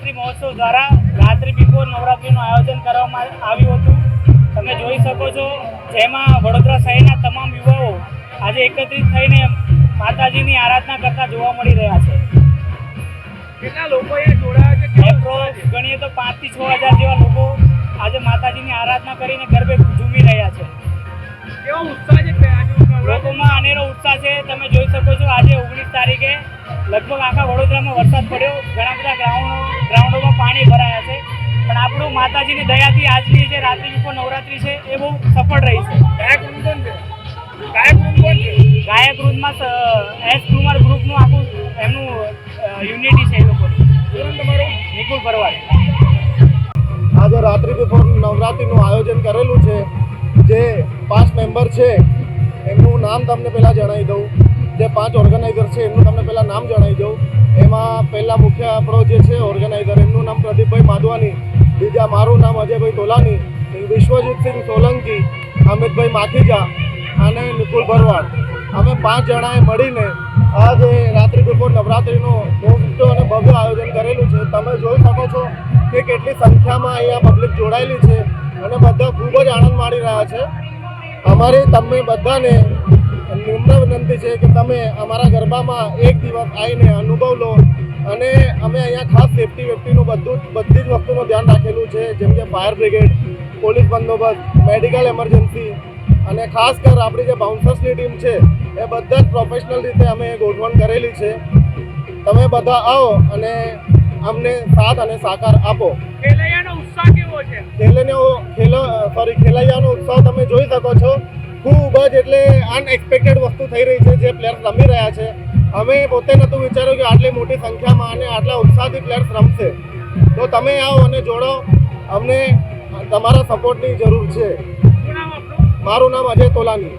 નવરાત્રિ મહોત્સવ દ્વારા રાત્રિ બિફોર નવરાત્રિનું આયોજન કરવામાં આવ્યું હતું. તમે જોઈ શકો છો જેમાં વડોદરા શહેરના તમામ યુવાઓ આજે એકત્રિત થઈને માતાજીની આરાધના કરતા જોવા મળી રહ્યા છે. કેટલા લોકો જોડાયા છે? ગણીએ તો પાંચથી છ હજાર જેવા લોકો આજે માતાજીની આરાધના કરીને ગરબે ઝૂમી રહ્યા છે. કેવો ઉત્સાહ લગભગ આખા વડોદરામાં વરસાદ પડ્યો. ઘણા બધા ગ્રાઉન્ડો ગ્રાઉન્ડોમાં પાણી ભરાયા છે. પણ આપણું માતાજીની દયાથી આજની જે રાત્રિ ઉપર નવરાત્રી છે એ બહુ સફળ રહી છે. ગાયક વૃંદ કોણ છે? ગાયક વૃંદ કોણ છે? ગાયક વૃંદમાં એસ કુમાર ગ્રુપનું આખું એમનું યુનિટી છે એ લોકોની. તમારું? નિકુલ ભરવાડ. આજે રાત્રિ બિફોર નવરાત્રિનું આયોજન કરેલું છે. જે પાંચ મેમ્બર છે એમનું નામ તમને પહેલાં જણાવી દઉં. જે પાંચ ઓર્ગેનાઇઝર છે, એમનું તમને પહેલાં નામ જણાવી દઉં. એમાં પહેલાં મુખ્ય આપણો જે છે ઓર્ગેનાઇઝર એમનું નામ પ્રદીપભાઈ માધવાની, બીજા મારું નામ અજયભાઈ તોલાની વિશ્વજીતસિંહ સોલંકી, અમિતભાઈ માખીજા અને નિકુલ ભરવાડ. અમે પાંચ જણાએ મળીને આ જે રાત્રિ બપોર નવરાત્રિનું મોટું અને ભવ્ય આયોજન કરેલું છે. તમે જોઈ શકો છો કે કેટલી સંખ્યામાં અહીંયા પબ્લિક જોડાયેલી છે અને બધા ખૂબ જ આનંદ માણી રહ્યા છે. અમારી તમે બધાને નિમ્ર વિનંતી છે કે તમે અમારા ગરબામાં એક દિવસ આવીને અનુભવ લો અને અમે અહીંયા ખાસ સેફટી વેફટીનું બધું બધી જ વસ્તુનું ધ્યાન રાખેલું છે જેમ કે ફાયર બ્રિગેડ પોલીસ બંદોબસ્ત મેડિકલ એમરજન્સી અને ખાસ કર આપણી જે બાઉન્સર્સની ટીમ છે એ બધા જ પ્રોફેશનલ રીતે અમે ગોઠવણ કરેલી છે. તમે બધા આવો અને અમને સાથ અને સાકાર આપો. ખેલૈયાનો ઉત્સાહ કેવો છે? ખેલૈયાનો ખેલ સોરી ખેલૈયાનો ઉત્સાહ તમે જોઈ શકો છો. ખૂબ જ એટલે અનએક્સપેક્ટેડ વસ્તુ થઈ રહી છે, જે પ્લેયર્સ રમી રહ્યા છે. અમે પોતે નહોતું વિચાર્યું કે આટલી મોટી સંખ્યામાં અને આટલા ઉત્સાહથી પ્લેયર્સ રમશે. તો તમે આવો અને જોડો અમને તમારા સપોર્ટની જરૂર છે. મારું નામ અજય તોલાની.